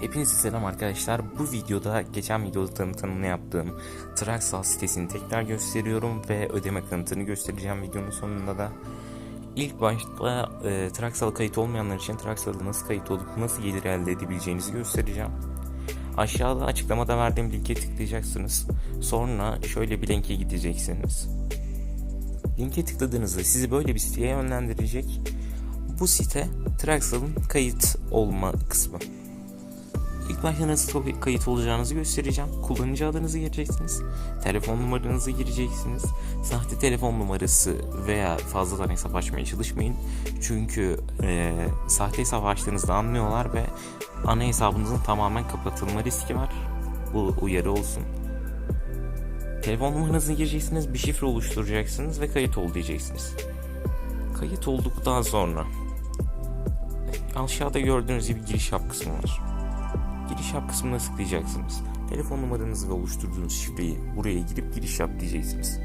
Hepinize selam arkadaşlar. Bu videoda geçen videoda tanıtımını yaptığım Traxal sitesini tekrar gösteriyorum ve ödeme kanıtını göstereceğim videonun sonunda da. İlk başta e, Traxal kayıt olmayanlar için Traxal'da nasıl kayıt olup nasıl gelir elde edebileceğinizi göstereceğim. Aşağıda açıklamada verdiğim linke tıklayacaksınız. Sonra şöyle bir linke gideceksiniz. Linke tıkladığınızda sizi böyle bir siteye yönlendirecek. Bu site Traxal'ın kayıt olma kısmı. İlk başta nasıl kayıt olacağınızı göstereceğim. Kullanıcı adınızı gireceksiniz. Telefon numaranızı gireceksiniz. Sahte telefon numarası veya fazladan hesap açmaya çalışmayın. Çünkü e, sahte hesap açtığınızda anlıyorlar ve ana hesabınızın tamamen kapatılma riski var. Bu uyarı olsun. Telefon numaranızı gireceksiniz, bir şifre oluşturacaksınız ve kayıt ol diyeceksiniz. Kayıt olduktan sonra aşağıda gördüğünüz gibi giriş yap kısmı var. Giriş yap kısmına tıklayacaksınız. Telefon numaranızı ve oluşturduğunuz şifreyi buraya girip giriş yap diyeceksiniz.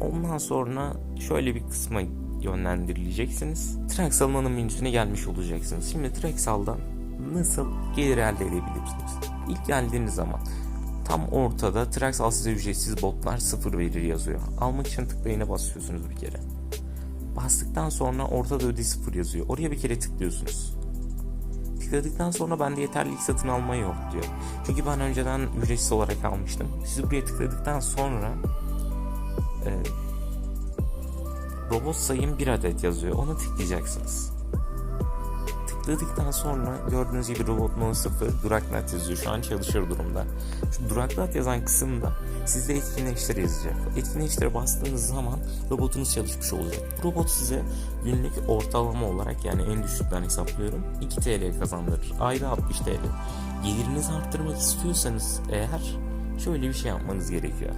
Ondan sonra şöyle bir kısma yönlendirileceksiniz. Ana menüsüne gelmiş olacaksınız. Şimdi Traxal'dan nasıl gelir elde edebilirsiniz? İlk geldiğiniz zaman tam ortada Traxal size ücretsiz botlar sıfır verir yazıyor. Almak için tıklayına basıyorsunuz bir kere. Bastıktan sonra ortada öde sıfır yazıyor. Oraya bir kere tıklıyorsunuz. Tıkladıktan sonra bende yeterlilik satın alma yok diyor. Çünkü ben önceden ücretsiz olarak almıştım. Siz buraya tıkladıktan sonra e, robot sayım bir adet yazıyor. Ona tıklayacaksınız. Tıkladıktan sonra gördüğünüz gibi robot no 0 duraklat yazıyor. Şu an çalışır durumda. Şu duraklat yazan kısımda sizde etkinleştir yazacak. Etkinleştire bastığınız zaman robotunuz çalışmış olacak. Bu robot size günlük ortalama olarak yani en düşükten hesaplıyorum 2 TL kazandırır. Ayda 60 TL. Gelirinizi arttırmak istiyorsanız eğer şöyle bir şey yapmanız gerekiyor.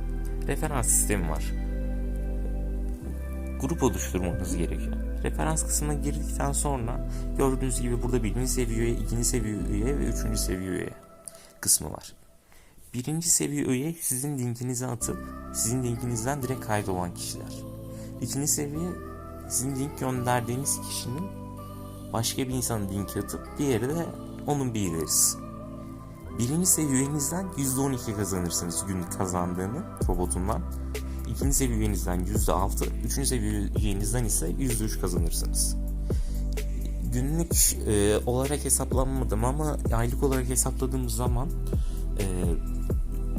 Referans sistemi var. Grup oluşturmanız gerekiyor. Referans kısmına girdikten sonra gördüğünüz gibi burada birinci seviye üye, ikinci seviye üye ve üçüncü seviye üye kısmı var. Birinci seviye üye sizin linkinizi atıp sizin linkinizden direkt kaydolan kişiler. İkinci seviye sizin link gönderdiğiniz kişinin başka bir insanın linki atıp diğeri de onun bir ilerisi. Birinci seviyenizden %12 kazanırsınız günlük kazandığını robotundan. İkinci seviyenizden %6, üçüncü seviyenizden ise %3 kazanırsınız. Günlük e, olarak hesaplanmadım ama aylık olarak hesapladığımız zaman e,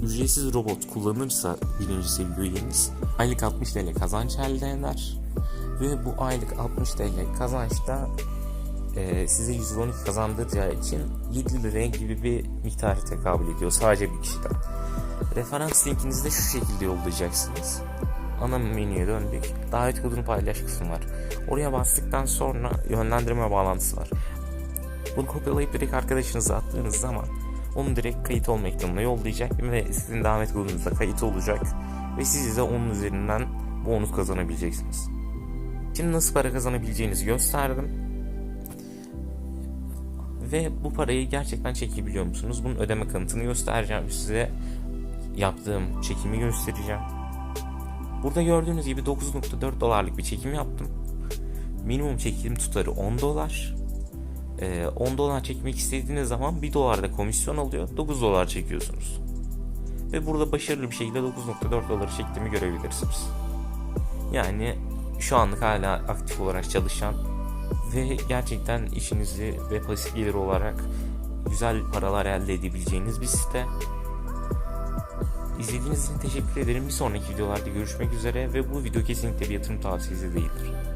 ücretsiz robot kullanırsa birinci seviyeniz aylık 60 TL kazanç elde eder ve bu aylık 60 TL kazançta e, size 112 kazandıracağı için 7 liraya gibi bir miktarı tekabül ediyor sadece bir kişiden. Referans linkinizi de şu şekilde yollayacaksınız. Ana menüye döndük. Davet kodunu paylaş kısmı var. Oraya bastıktan sonra yönlendirme bağlantısı var. Bunu kopyalayıp direkt arkadaşınıza attığınız zaman onu direkt kayıt olma ekranına yollayacak ve sizin davet kodunuzda kayıt olacak ve siz de onun üzerinden bonus kazanabileceksiniz. Şimdi nasıl para kazanabileceğinizi gösterdim. Ve bu parayı gerçekten çekebiliyor musunuz? Bunun ödeme kanıtını göstereceğim size. Yaptığım çekimi göstereceğim. Burada gördüğünüz gibi 9.4 dolarlık bir çekim yaptım. Minimum çekim tutarı 10 dolar. Ee, 10 dolar çekmek istediğiniz zaman 1 dolar da komisyon alıyor. 9 dolar çekiyorsunuz. Ve burada başarılı bir şekilde 9.4 doları çektiğimi görebilirsiniz. Yani şu anlık hala aktif olarak çalışan ve gerçekten işinizi ve pasif gelir olarak güzel paralar elde edebileceğiniz bir site. İzlediğiniz için teşekkür ederim. Bir sonraki videolarda görüşmek üzere ve bu video kesinlikle bir yatırım tavsiyesi değildir.